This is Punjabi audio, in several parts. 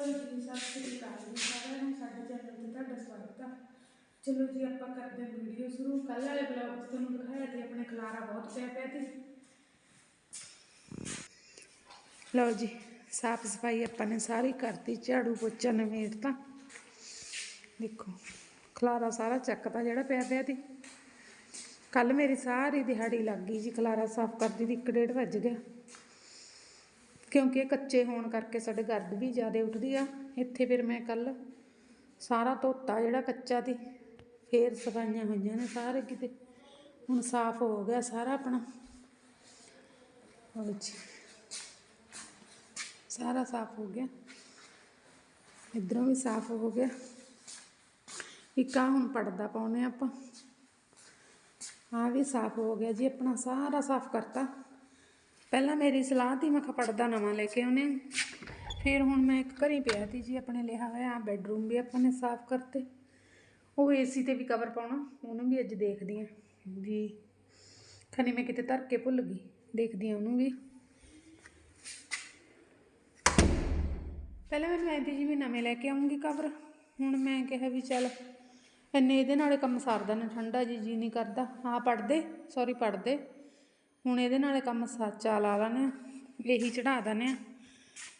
ਹੈਲੋ ਜੀ, ਸਤਿ ਸ਼੍ਰੀ ਅਕਾਲ ਜੀ ਸਾਰਿਆਂ ਨੂੰ, ਸਾਡੇ ਚੈਨਲ ਤੇ ਤੁਹਾਡਾ ਸਵਾਗਤ ਹੈ ਚਲੋ ਜੀ, ਆਪਾਂ ਕਰਦੇ ਹਾਂ ਵੀਡੀਓ ਸ਼ੁਰੂ। ਕੱਲ ਵਾਲੇ ਬਲੌਗ 'ਚ ਤੁਹਾਨੂੰ ਦਿਖਾਇਆ ਸੀ ਆਪਣੇ ਖਲਾਰਾ ਬਹੁਤ ਪਿਆ ਪਿਆ ਸੀ ਲਓ ਜੀ, ਸਾਫ਼ ਸਫ਼ਾਈ ਆਪਾਂ ਨੇ ਸਾਰੀ ਕਰਤੀ, ਝਾੜੂ ਪੋਚਾ ਨਵੇੜਤਾ ਦੇਖੋ, ਖਲਾਰਾ ਸਾਰਾ ਚੱਕਤਾ ਜਿਹੜਾ ਪਿਆ ਪਿਆ ਸੀ ਕੱਲ ਮੇਰੀ ਸਾਰੀ ਦਿਹਾੜੀ ਲੱਗ ਗਈ ਜੀ, ਖਲਾਰਾ ਸਾਫ਼ ਕਰਦੀ ਦੀ 1:30 ਵੱਜ ਗਿਆ। ਕਿਉਂਕਿ ਇਹ ਕੱਚੇ ਹੋਣ ਕਰਕੇ ਸਾਡੇ ਗਰਦ ਵੀ ਜ਼ਿਆਦਾ ਉੱਠਦੀ ਆ। ਇੱਥੇ ਫਿਰ ਮੈਂ ਕੱਲ ਸਾਰਾ ਧੋਤਾ, ਜਿਹੜਾ ਕੱਚਾ ਸੀ, ਫੇਰ ਸਫਾਈਆਂ ਹੋਈਆਂ ਨੇ ਸਾਰੇ ਕਿਤੇ। ਹੁਣ ਸਾਫ਼ ਹੋ ਗਿਆ ਸਾਰਾ ਆਪਣਾ। ਲਓ ਜੀ। ਸਾਰਾ ਸਾਫ਼ ਹੋ ਗਿਆ। ਇਧਰੋਂ ਵੀ ਸਾਫ਼ ਹੋ ਗਿਆ। ਇੱਕ ਆ ਹੁਣ ਪੜਦਾ ਪਾਉਨੇ ਆਪਾਂ। ਆ ਵੀ ਸਾਫ਼ ਹੋ ਗਿਆ ਜੀ, ਆਪਣਾ ਸਾਰਾ ਸਾਫ਼ ਕਰਤਾ। ਪਹਿਲਾਂ ਮੇਰੀ ਸਲਾਹ ਤੀ ਮੈਂ ਖਪੜਦਾ ਨਵਾਂ ਲੈ ਕੇ ਆਉਨੇ ਫਿਰ ਹੁਣ ਮੈਂ ਇੱਕ ਘਰੀ ਪਿਆ ਤੀ ਜੀ, ਆਪਣੇ ਲਿਆ ਹੋਇਆ ਬੈੱਡਰੂਮ ਵੀ ਆਪਾਂ ਨੇ ਸਾਫ਼ ਕਰਤੇ। ਉਹ ਏਸੀ ਤੇ ਵੀ ਕਵਰ ਪਾਉਣਾ, ਉਹਨੂੰ ਵੀ ਅੱਜ ਦੇਖਦੀ ਆਂ ਵੀ ਖਨੀ ਮੈਂ ਕਿਤੇ ਧਰ ਕੇ ਭੁੱਲ ਗਈ, ਦੇਖਦੀ ਆਂ ਉਹਨੂੰ ਵੀ। ਪਹਿਲਾਂ ਮੈਨੂੰ ਐਂ ਜੀ ਵੀ ਨਵੇਂ ਲੈ ਕੇ ਆਉਂਗੀ ਕਵਰ ਹੁਣ ਮੈਂ ਕਿਹਾ ਵੀ ਚੱਲ ਇੰਨੇ ਇਹਦੇ ਨਾਲੇ ਕੰਮ ਸਰਦਾ ਨਾ ਠੰਡਾ ਜੀ ਜੀ ਨਹੀਂ ਕਰਦਾ। ਹਾਂ ਪੜਦੇ ਸੌਰੀ ਪੜਦੇ ਹੁਣ ਇਹਦੇ ਨਾਲ ਕੰਮ ਸਾਚਾ ਲਾ ਲਾਨੇ ਆ ਇਹੀ ਚੜਾ ਦਨੇ ਆ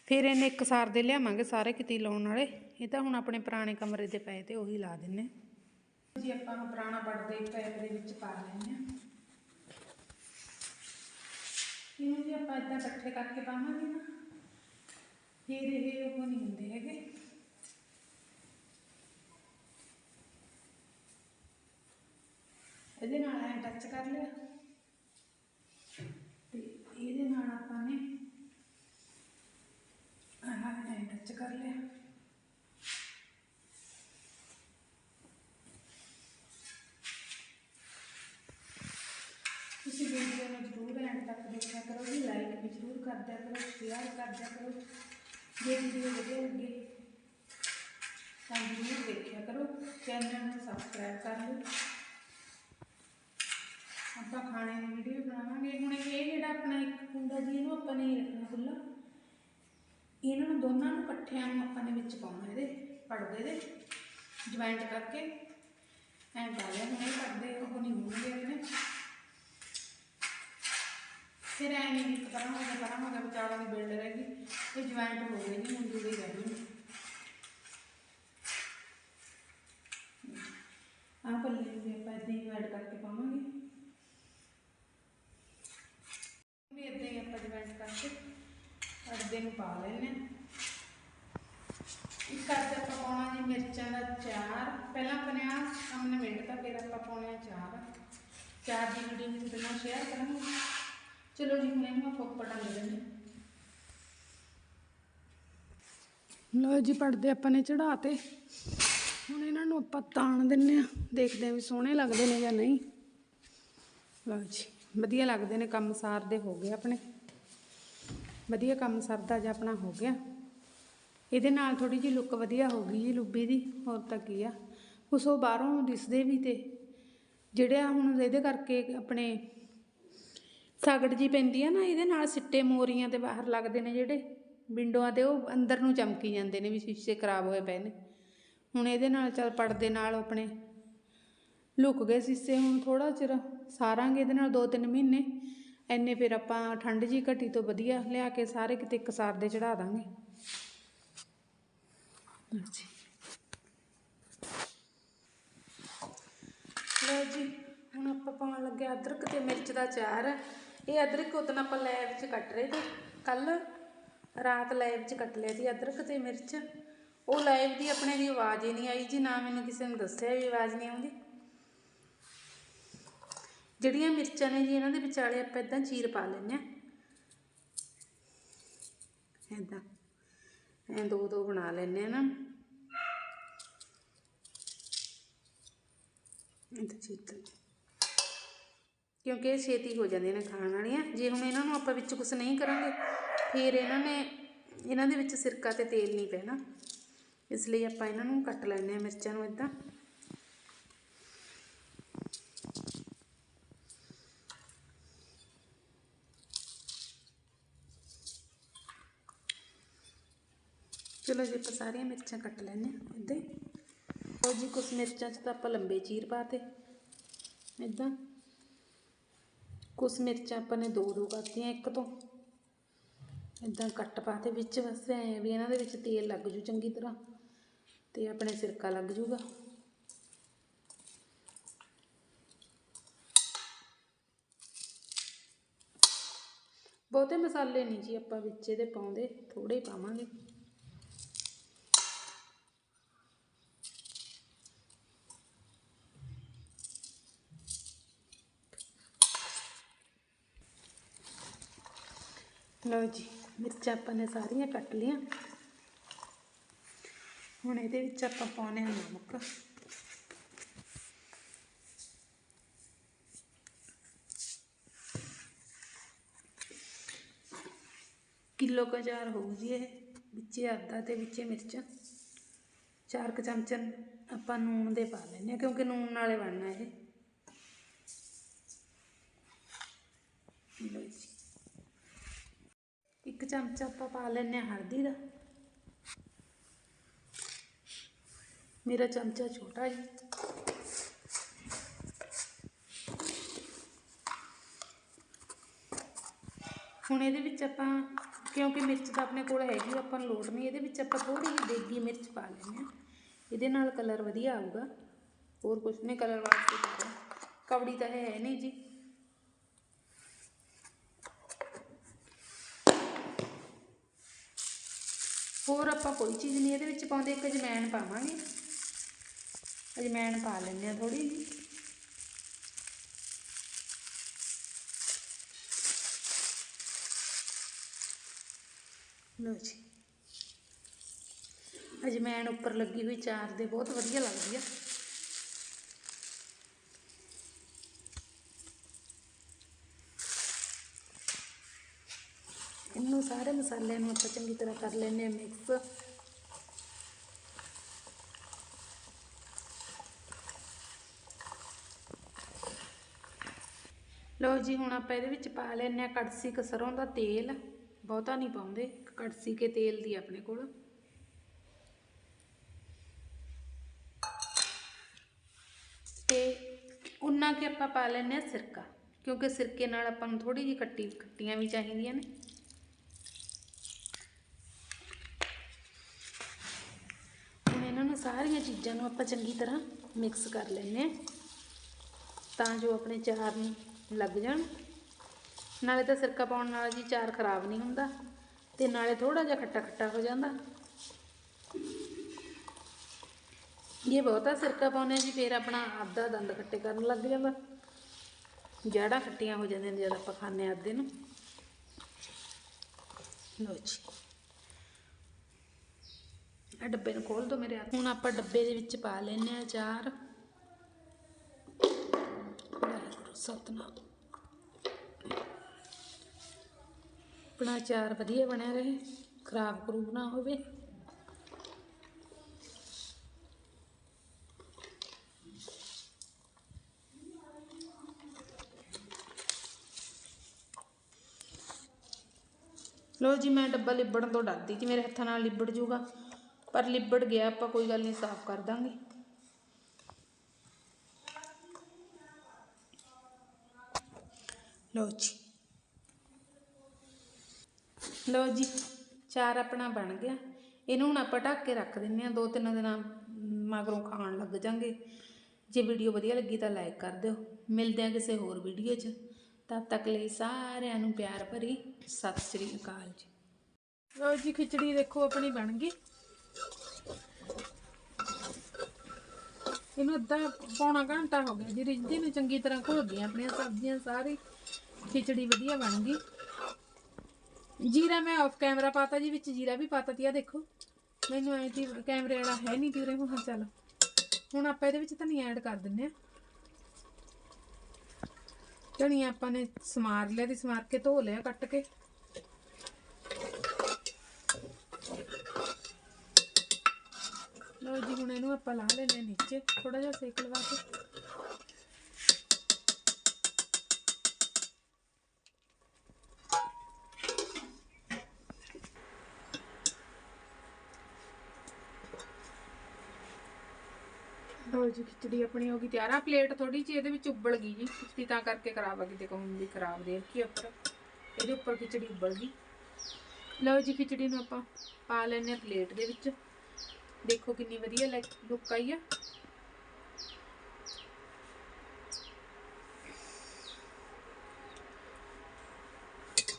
ਫਿਰ ਇਹਨੇ ਇੱਕ ਸਾਰ ਦੇ ਲਿਆਵਾਂਗੇ ਸਾਰੇ ਕਿਤੇ ਲਾਉਣ ਵਾਲੇ, ਇਹ ਤਾਂ ਹੁਣ ਆਪਣੇ ਪੁਰਾਣੇ ਕਮਰੇ ਦੇ ਪਏ ਤੇ ਉਹੀ ਲਾ ਦਿੰਨੇ ਜੀ, ਆਪਾਂ ਪੁਰਾਣਾ ਪੜਦੇ ਪੈਪ ਦੇ ਵਿੱਚ ਪਾ ਲੈਂਦੇ ਆ ਇਹਨੂੰ ਜੀ ਆਪਾਂ ਇਦਾਂ ਇਕੱਠੇ ਕਰਕੇ ਪਾਵਾਂਗੇ ਨਾ, ਫਿਰ ਇਹ ਉਹ ਨਹੀਂ ਹੁੰਦੇ ਹੈਗੇ। ਇਹਦੇ ਨਾਲ ਐ ਟੱਚ ਕਰ ਲਿਆ। ਇਹਦੇ ਨਾਲ ਆਪਾਂ ਨੇ ਆਹ ਐ ਟੱਚ ਕਰ ਲਿਆ। ਤੁਸੀਂ ਵੀਡੀਓ ਨੂੰ ਜ਼ਰੂਰ ਐਂਡ ਤੱਕ ਦੇਖਿਆ ਕਰੋ ਜੀ ਲਾਈਕ ਵੀ ਜ਼ਰੂਰ ਕਰ ਦਿਆ ਕਰੋ ਸ਼ੇਅਰ ਕਰ ਦਿਆ ਕਰੋ। ਜੇ ਵੀਡੀਓ ਵਧੀਆ ਲੱਗੇ ਤਾਂ ਜ਼ਰੂਰ ਦੇਖਿਆ ਕਰੋ ਚੈਨਲ ਨੂੰ ਸਬਸਕ੍ਰਾਈਬ ਕਰ ਲਓ। ਆਪਾਂ ਖਾਣੇ ਦੀ ਵੀਡੀਓ ਬਣਾਵਾਂਗੇ। ਹੁਣ ਇਹ ਜਿਹੜਾ ਆਪਣਾ ਇੱਕ ਹੁੰਦਾ ਜੀ, ਇਹਨੂੰ ਆਪਾਂ ਨੇ ਰੱਖਣਾ ਖੁੱਲਾ ਇਹਨਾਂ ਨੂੰ ਦੋਨਾਂ ਨੂੰ ਇਕੱਠਿਆਂ ਨੂੰ ਆਪਾਂ ਨੇ ਵਿੱਚ ਪਾਉਣਾ ਇਹਦੇ, ਪਰਦੇ ਦੇ। ਜੁਆਇੰਟ ਕਰਕੇ। ਐਂ ਪਾ ਲਿਆ, ਹੁਣ ਇਹ ਪਰਦੇ ਉਹ ਨਹੀਂ ਹੋਣਗੇ ਆਪਣੇ ਫਿਰ ਐਂ ਨਹੀਂ ਇੱਕ ਤਰ੍ਹਾਂ ਹੋ ਗਿਆ ਤਰ੍ਹਾਂ ਹੋ ਗਿਆ ਵਿਚਾਰਾਂ ਦੀ ਬਿਲਡ ਰਹਿ ਗਈ। ਇਹ ਜੁਆਇੰਟ ਹੋ ਗਏ ਨਹੀਂ ਹੁਣ ਜੁੜੇ ਰਹਿ ਗਏ ਆਹ ਪੱਲੇ ਵੀ ਆਪਾਂ ਇਦਾਂ ਹੀ ਐਡ ਕਰਕੇ ਪਾਵਾਂਗੇ ਵੀ ਇਦਾਂ ਹੀ ਆਪਾਂ ਜੁਆਇੰਟ ਕਰਕੇ ਪਰਦੇ ਪਾ ਲੈਣੇ ਇਸ ਕਰਕੇ ਆਪਾਂ ਪਾਉਣਾ ਜੀ ਮਿਰਚਾਂ ਦਾ ਚਾਰ। ਪਹਿਲਾਂ ਆਪਾਂ ਨੇ ਆਹ ਸਾਹਮਣੇ ਮਿੰਟ ਫਿਰ ਆਪਾਂ ਪਾਉਣੇ ਚਾਰ। ਚਾਰ ਦੀ ਵੀਡੀਓ ਵਿੱਚ ਪਹਿਲਾਂ ਸ਼ੇਅਰ ਕਰਾਂਗੇ। ਚਲੋ ਜੀ, ਹੁਣ ਇਹਨੂੰ ਆਪਾਂ ਉੱਪਰ ਟੰਗ ਦਿੰਦੇ ਲੋ ਜੀ ਪੜਦੇ ਆਪਾਂ ਨੇ ਚੜਾਤੇ ਹੁਣ ਇਹਨਾਂ ਨੂੰ ਆਪਾਂ ਤਾਣ ਦਿੰਨੇ ਆ ਦੇਖਦੇ ਆ ਵੀ ਸੋਹਣੇ ਲੱਗਦੇ ਨੇ ਜਾਂ ਨਹੀਂ। ਲਓ ਜੀ, ਵਧੀਆ ਲੱਗਦੇ ਨੇ ਕੰਮ, ਸਾਰ ਦੇ ਹੋ ਗਏ ਆਪਣੇ। ਵਧੀਆ ਕੰਮ ਸਰਦਾ ਜਿਹਾ ਆਪਣਾ ਹੋ ਗਿਆ। ਇਹਦੇ ਨਾਲ ਥੋੜੀ ਜਿਹੀ ਲੁੱਕ ਵਧੀਆ ਹੋ ਗਈ ਜੀ ਲੁੱਬੀ ਦੀ, ਹੋਰ ਤਾਂ ਕੀ ਆ। ਕੁਛ ਉਹ ਬਾਹਰੋਂ ਦਿਸਦੇ ਵੀ ਤੇ, ਜਿਹੜੇ ਆ ਹੁਣ ਇਹਦੇ ਕਰਕੇ ਆਪਣੇ ਸਗੜ ਜੀ ਪੈਂਦੀ ਆ ਨਾ, ਇਹਦੇ ਨਾਲ ਸਿੱਟੇ ਮੋਰੀਆਂ ਤੇ ਬਾਹਰ ਲੱਗਦੇ ਨੇ ਜਿਹੜੇ, ਵਿੰਡੋਆਂ ਤੇ ਉਹ ਅੰਦਰ ਨੂੰ ਚਮਕੀ ਜਾਂਦੇ ਨੇ ਵੀ ਸ਼ੀਸ਼ੇ ਖਰਾਬ ਹੋਏ ਪਏ ਨੇ। ਹੁਣ ਇਹਦੇ ਨਾਲ ਚੱਲ ਪੜਦੇ ਨਾਲ ਆਪਣੇ ਲੁਕ ਗਏ ਸ਼ੀਸ਼ੇ, ਹੁਣ ਥੋੜਾ ਚਿਰ ਸਾਰਾਂਗੇ ਇਹਦੇ ਨਾਲ 2-3 ਮਹੀਨੇ। ਐਨੇ ਫਿਰ ਆਪਾਂ ਠੰਡ ਜੀ ਘਟੀ ਤੋਂ ਵਧੀਆ ਲਿਆ ਕੇ ਸਾਰੇ ਕਿਤੇ ਇੱਕ ਸਾਰ ਦੇ ਚੜਾ ਦਾਂਗੇ। ਜੀ। ਲਓ ਜੀ, ਹੁਣ ਆਪਾਂ ਪਾਉਣ ਲੱਗੇ ਅਦਰਕ ਤੇ ਮਿਰਚ ਦਾ ਚਾਰ ਇਹ ਅਦਰਕ ਉਦੋਂ ਆਪਾਂ ਲੈਬ 'ਚ ਕੱਟ ਰਹੇ ਤੇ ਕੱਲ ਰਾਤ ਲੈਬ 'ਚ ਕੱਟ ਲਿਆ ਸੀ ਅਦਰਕ ਤੇ ਮਿਰਚ। ਉਹ ਲਾਈਵ ਦੀ ਆਪਣੇ ਦੀ ਆਵਾਜ਼ ਹੀ ਨਹੀਂ ਆਈ ਜੀ, ਨਾ ਮੈਨੂੰ ਕਿਸੇ ਨੇ ਦੱਸਿਆ ਵੀ ਆਵਾਜ਼ ਨਹੀਂ ਆਉਂਦੀ। ਜਿਹੜੀਆਂ ਮਿਰਚਾਂ ਨੇ ਜੀ, ਇਹਨਾਂ ਦੇ ਵਿਚਾਲੇ ਆਪਾਂ ਇਦਾਂ ਚੀਰ ਪਾ ਲੈਂਦੇ ਆ ਇਦਾਂ ਐ ਦੋ ਦੋ ਬਣਾ ਲੈਂਦੇ ਆ ਨਾ। ਇਦਾਂ ਚੀਰ ਕਿਉਂਕਿ ਇਹ ਛੇਤੀ ਹੋ ਜਾਂਦੀਆਂ ਨੇ ਖਾਣ ਵਾਲੀਆਂ। ਜੇ ਹੁਣ ਇਹਨਾਂ ਨੂੰ ਆਪਾਂ ਵਿੱਚ ਕੁਝ ਨਹੀਂ ਕਰਾਂਗੇ, ਫਿਰ ਇਹਨਾਂ ਨੇ, ਇਹਨਾਂ ਦੇ ਵਿੱਚ ਸਿਰਕਾ ਤੇ ਤੇਲ ਨਹੀਂ ਪੈਣਾ। ਇਸ ਲਈ ਆਪਾਂ ਇਹਨਾਂ ਨੂੰ ਕੱਟ ਲੈਂਦੇ ਆ ਮਿਰਚਾਂ ਨੂੰ ਇਦਾਂ ਚਲੋ ਜੀ ਆਪਾਂ ਸਾਰੀਆਂ ਮਿਰਚਾਂ ਕੱਟ ਲੈਨੇ ਆ ਇੱਦਾਂ ਹੀ। ਜੀ, ਕੁਛ ਮਿਰਚਾਂ 'ਚ ਤਾਂ ਆਪਾਂ ਲੰਬੇ ਚੀਰ ਪਾਤੇ। ਇੱਦਾਂ। ਕੁਛ ਮਿਰਚਾਂ ਆਪਾਂ ਨੇ ਦੋ ਦੋ ਕਰਤੀਆਂ ਇੱਕ ਤੋਂ। ਇੱਦਾਂ ਕੱਟ ਪਾਤੇ ਵਿੱਚ, ਬਸ ਐ ਵੀ ਇਹਨਾਂ ਦੇ ਵਿੱਚ ਤੇਲ ਲੱਗ ਜੂ ਚੰਗੀ ਤਰ੍ਹਾਂ ਤੇ ਆਪਣੇ ਸਿਰਕਾ ਲੱਗ ਜੂਗਾ। ਬਹੁਤੇ ਮਸਾਲੇ ਨਹੀਂ ਜੀ ਆਪਾਂ ਵਿੱਚ ਇਹਦੇ ਪਾਉਂਦੇ ਥੋੜੇ ਹੀ ਪਾਵਾਂਗੇ। ਲਓ ਜੀ, ਮਿਰਚਾਂ ਆਪਾਂ ਨੇ ਸਾਰੀਆਂ ਕੱਟ ਲਈਆਂ। ਹੁਣ ਇਹਦੇ ਵਿੱਚ ਆਪਾਂ ਪਾਉਣੇ ਆ ਨਮਕ। ਕਿਲੋ ਕੁ ਚਾਰ ਹੋਊ ਜੀ ਇਹ, ਵਿੱਚੇ ਅੱਧਾ ਤੇ ਵਿੱਚੇ ਮਿਰਚ। ਚਾਰ ਕੁ ਚਮਚ ਆਪਾਂ ਨੂਣ ਦੇ ਪਾ ਲੈਂਦੇ ਹਾਂ ਕਿਉਂਕਿ ਨੂਣ ਨਾਲੇ ਬਣਨਾ ਇਹ। ਲਓ ਜੀ। ਚਮਚਾ ਆਪਾਂ ਪਾ ਲੈਂਦੇ ਹਾਂ, ਹਲਦੀ ਦਾ। ਮੇਰਾ ਚਮਚਾ ਛੋਟਾ ਜੀ। ਹੁਣ ਇਹਦੇ ਵਿੱਚ ਆਪਾਂ, ਕਿਉਂਕਿ ਮਿਰਚ ਤਾਂ ਆਪਣੇ ਕੋਲ ਹੈਗੀ, ਆਪਾਂ ਨੂੰ ਲੋੜ ਨਹੀਂ, ਇਹਦੇ ਵਿੱਚ ਆਪਾਂ ਥੋੜੀ ਜਿਹੀ ਦੇਗੀ ਮਿਰਚ ਪਾ ਲੈਂਦੇ ਹਾਂ। ਇਹਦੇ ਨਾਲ ਕਲਰ ਵਧੀਆ ਆਊਗਾ। ਹੋਰ ਕੁਝ ਨਹੀਂ, ਕਲਰ ਵਾਸਤੇ ਕਵੜੀ ਤਾਂ ਹੈ ਨਹੀਂ ਜੀ। ਹੋਰ ਆਪਾਂ ਕੋਈ ਚੀਜ਼ ਨਹੀਂ ਇਹਦੇ ਵਿੱਚ ਪਾਉਂਦੇ, ਇੱਕ ਅਜਮੈਨ ਪਾਵਾਂਗੇ। ਅਜਮੈਨ ਪਾ ਲੈਂਦੇ ਆ ਥੋੜੀ ਜਿਹੀ। ਲਓ ਜੀ। ਅਜਮੈਨ ਉੱਪਰ ਲੱਗੀ ਹੋਈ ਚਾਰ ਦੇ, ਬਹੁਤ ਵਧੀਆ ਲੱਗਦੀ ਆ। ਇਹਨੂੰ ਸਾਰੇ ਮਸਾਲਿਆਂ ਨੂੰ ਆਪਾਂ ਚੰਗੀ ਤਰ੍ਹਾਂ ਕਰ ਲੈਂਦੇ ਆ ਮਿਕਸ ਲਓ ਜੀ, ਹੁਣ ਆਪਾਂ ਇਹਦੇ ਵਿੱਚ ਪਾ ਲੈਂਦੇ ਆ ਕੜਸੀ ਕੁ ਸਰੋਂ ਦਾ ਤੇਲ। ਬਹੁਤਾ ਨਹੀਂ ਪਾਉਂਦੇ ਕੜਸੀ ਕੇ ਤੇਲ ਦੀ ਆਪਣੇ ਕੋਲ। ਤੇ ਉਨਾ ਕਿ ਆਪਾਂ ਪਾ ਲੈਂਦੇ ਆ ਸਿਰਕਾ, ਕਿਉਂਕਿ ਸਿਰਕੇ ਨਾਲ ਆਪਾਂ ਨੂੰ ਥੋੜੀ ਜਿਹੀ ਖੱਟੀ ਖੱਟੀਆਂ ਵੀ ਚਾਹੀਦੀਆਂ ਨੇ। ਸਾਰੀਆਂ ਚੀਜ਼ਾਂ ਨੂੰ ਆਪਾਂ ਚੰਗੀ ਤਰ੍ਹਾਂ ਮਿਕਸ ਕਰ ਲੈਂਦੇ ਆ ਤਾਂ ਜੋ ਆਪਣੇ ਚਾਰ ਨੂੰ ਲੱਗ ਜਾਣ। ਨਾਲੇ ਤਾਂ ਸਿਰਕਾ ਪਾਉਣ ਨਾਲ ਜੀ ਚਾਰ ਖਰਾਬ ਨਹੀਂ ਹੁੰਦਾ ਤੇ ਨਾਲੇ ਥੋੜਾ ਜਿਹਾ ਖੱਟਾ ਖੱਟਾ ਹੋ ਜਾਂਦਾ। ਇਹ ਬਹੁਤਾ ਸਿਰਕਾ ਪਾਉਨੇ ਜੀ, ਫੇਰ ਆਪਣਾ ਅੱਧਾ ਦੰਦ ਖੱਟੇ ਕਰਨ ਲੱਗ ਜਾਂਦਾ। ਜੜਾਂ ਖੱਟੀਆਂ ਹੋ ਜਾਂਦੀਆਂ ਨੇ ਜਦ ਆਪਾਂ ਖਾਂਦੇ ਹਾਂ ਅੱਧੇ ਨੂੰ। ਲਓ ਜੀ। ਆ ਡੱਬੇ ਨੂੰ ਖੋਲ ਦੋ ਮੇਰੇ ਹੱਥ। ਹੁਣ ਆਪਾਂ ਡੱਬੇ ਦੇ ਵਿੱਚ ਪਾ ਲੈਨੇ ਆ ਅਚਾਰ। ਵਾਹਿਗੁਰੂ ਸਤਨਾਮ। ਆਪਣਾ ਅਚਾਰ ਵਧੀਆ ਬਣਿਆ ਰਹੇ, ਖਰਾਬ ਖਰੂਬ ਨਾ ਹੋਵੇ। ਲੋ ਜੀ, ਮੈਂ ਡੱਬਾ ਲਿਬੜਨ ਤੋਂ ਡਰਦੀ ਸੀ, ਮੇਰੇ ਹੱਥਾਂ ਨਾਲ ਲਿਬੜ ਜੂਗਾ। ਪਰ ਲਿਬੜ ਗਿਆ, ਆਪਾਂ ਕੋਈ ਗੱਲ ਨਹੀਂ, ਸਾਫ਼ ਕਰ ਦਾਂਗੇ। ਲਓ ਜੀ। ਲਓ ਜੀ, ਚਾਰ ਆਪਣਾ ਬਣ ਗਿਆ। ਇਹਨੂੰ ਹੁਣ ਆਪਾਂ ਢੱਕ ਕੇ ਰੱਖ ਦਿੰਨੇ ਆ ਦੋ ਤਿੰਨ ਦਿਨਾਂ ਮਗਰੋਂ ਖਾਣ ਲੱਗ ਜਾਾਂਗੇ ਜੇ ਵੀਡੀਓ ਵਧੀਆ ਲੱਗੀ ਤਾਂ ਲਾਈਕ ਕਰ ਦਿਓ। ਮਿਲਦੇ ਆ ਕਿਸੇ ਹੋਰ ਵੀਡੀਓ 'ਚ। ਤਦ ਤੱਕ ਲਈ ਸਾਰਿਆਂ ਨੂੰ ਪਿਆਰ ਭਰੀ। ਸਤਿ ਸ੍ਰੀ ਅਕਾਲ ਜੀ। ਲਓ ਜੀ, ਖਿਚੜੀ ਦੇਖੋ, ਆਪਣੀ ਬਣ ਗਈ। ਇਹਨੂੰ ਅੱਧਾ ਪੌਣਾ ਘੰਟਾ ਹੋ ਗਿਆ ਜੀ, ਰਿੱਝਦੀ ਨੂੰ ਚੰਗੀ ਤਰ੍ਹਾਂ ਘੋਲ ਗਈਆਂ ਆਪਣੀਆਂ ਸਬਜ਼ੀਆਂ ਸਾਰੀ ਖਿਚੜੀ ਵਧੀਆ ਬਣ ਗਈ। ਜੀਰਾ ਮੈਂ ਆਫ ਕੈਮਰਾ ਪਾਤਾ ਜੀ, ਵਿੱਚ ਜੀਰਾ ਵੀ ਪਾਤਾ ਤੀ ਆ ਦੇਖੋ। ਮੈਨੂੰ ਐ ਤੀ ਕੈਮਰੇ ਵਾਲਾ ਹੈ ਨਹੀਂ ਤੀਰੇ ਹੁਣ ਚੱਲ। ਹੁਣ ਆਪਾਂ ਇਹਦੇ ਵਿੱਚ ਧਨੀਆ ਐਡ ਕਰ ਦਿੰਨੇ ਆ। ਧਨੀਆ ਆਪਾਂ ਨੇ ਸਮਾਰ ਲਿਆ ਤੇ ਸਮਾਰ ਕੇ ਧੋ ਲਿਆ ਕੱਟ ਕੇ। ਆਪਾਂ ਲਾ लेने नीचे ਨੀਚੇ ਥੋੜਾ सेक लगा के ਲੋ ਜੀ, ਖਿਚੜੀ ਆਪਣੀ ਹੋ ਗਈ ਤਿਆਰ। ਆ ਪਲੇਟ ਥੋੜੀ ਜੀ ਇਹਦੇ ਵਿੱਚ ਉਬਲ ਗਈ ਜੀ। ਖਿਚੜੀ ਤਾਂ ਕਰਕੇ ਖਰਾਬ ਆ ਗਈ, ਦੇਖੋ ਹੁਣ ਵੀ ਖਰਾਬ ਦੇਖ ਕੇ ਉੱਪਰ। ਇਹਦੇ ਉੱਪਰ ਖਿਚੜੀ ਉਬਲ ਗਈ। ਲਓ ਜੀ, ਖਿਚੜੀ ਨੂੰ ਆਪਾਂ ਪਾ ਲੈਨੇ ਪਲੇਟ ਦੇ ਵਿੱਚ। ਦੇਖੋ ਕਿੰਨੀ ਵਧੀਆ ਲੁੱਕ ਆਈ ਆ।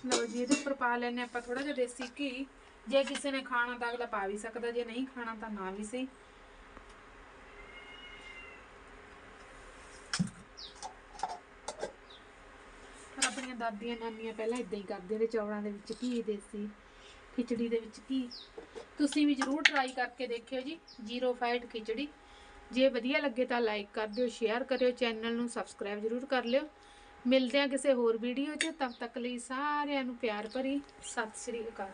ਲਓ ਜੀ, ਇਹਦੇ ਉੱਪਰ ਪਾ ਲੈਣੇ ਆਪਾਂ ਥੋੜਾ ਜਿਹਾ ਦੇਸੀ ਘੀ। ਜੇ ਕਿਸੇ ਨੇ ਖਾਣਾ ਤਾਂ ਅਗਲਾ ਪਾ ਵੀ ਸਕਦਾ, ਜੇ ਨਹੀਂ ਖਾਣਾ ਤਾਂ ਨਾ ਵੀ ਸਹੀ। ਆਪਣੀਆਂ ਦਾਦੀਆਂ ਨਾਨੀਆਂ ਪਹਿਲਾਂ ਇਦਾਂ ਹੀ ਕਰਦੇ ਨੇ, ਚੌਲਾਂ ਦੇ ਵਿੱਚ ਘੀ ਦੇਸੀ। ਖਿਚੜੀ ਦੇ ਵਿੱਚ ਘੀ ਤੁਸੀਂ ਵੀ ਜਰੂਰ ਟਰਾਈ ਕਰਕੇ ਦੇਖਿਓ ਜੀ, ਜ਼ੀਰੋ ਫਾਈਡ ਖਿਚੜੀ। ਜੇ ਵਧੀਆ ਲੱਗੇ ਤਾਂ ਲਾਈਕ ਕਰ ਦਿਓ ਸ਼ੇਅਰ ਕਰਿਓ ਚੈਨਲ ਨੂੰ ਸਬਸਕ੍ਰਾਈਬ ਜਰੂਰ ਕਰ ਲਿਓ। ਮਿਲਦੇ ਹਾਂ ਕਿਸੇ ਹੋਰ ਵੀਡੀਓ 'ਚ, ਤਦ ਤੱਕ ਲਈ ਸਾਰਿਆਂ ਨੂੰ ਪਿਆਰ ਭਰੀ, ਸਤਿ ਸ੍ਰੀ ਅਕਾਲ।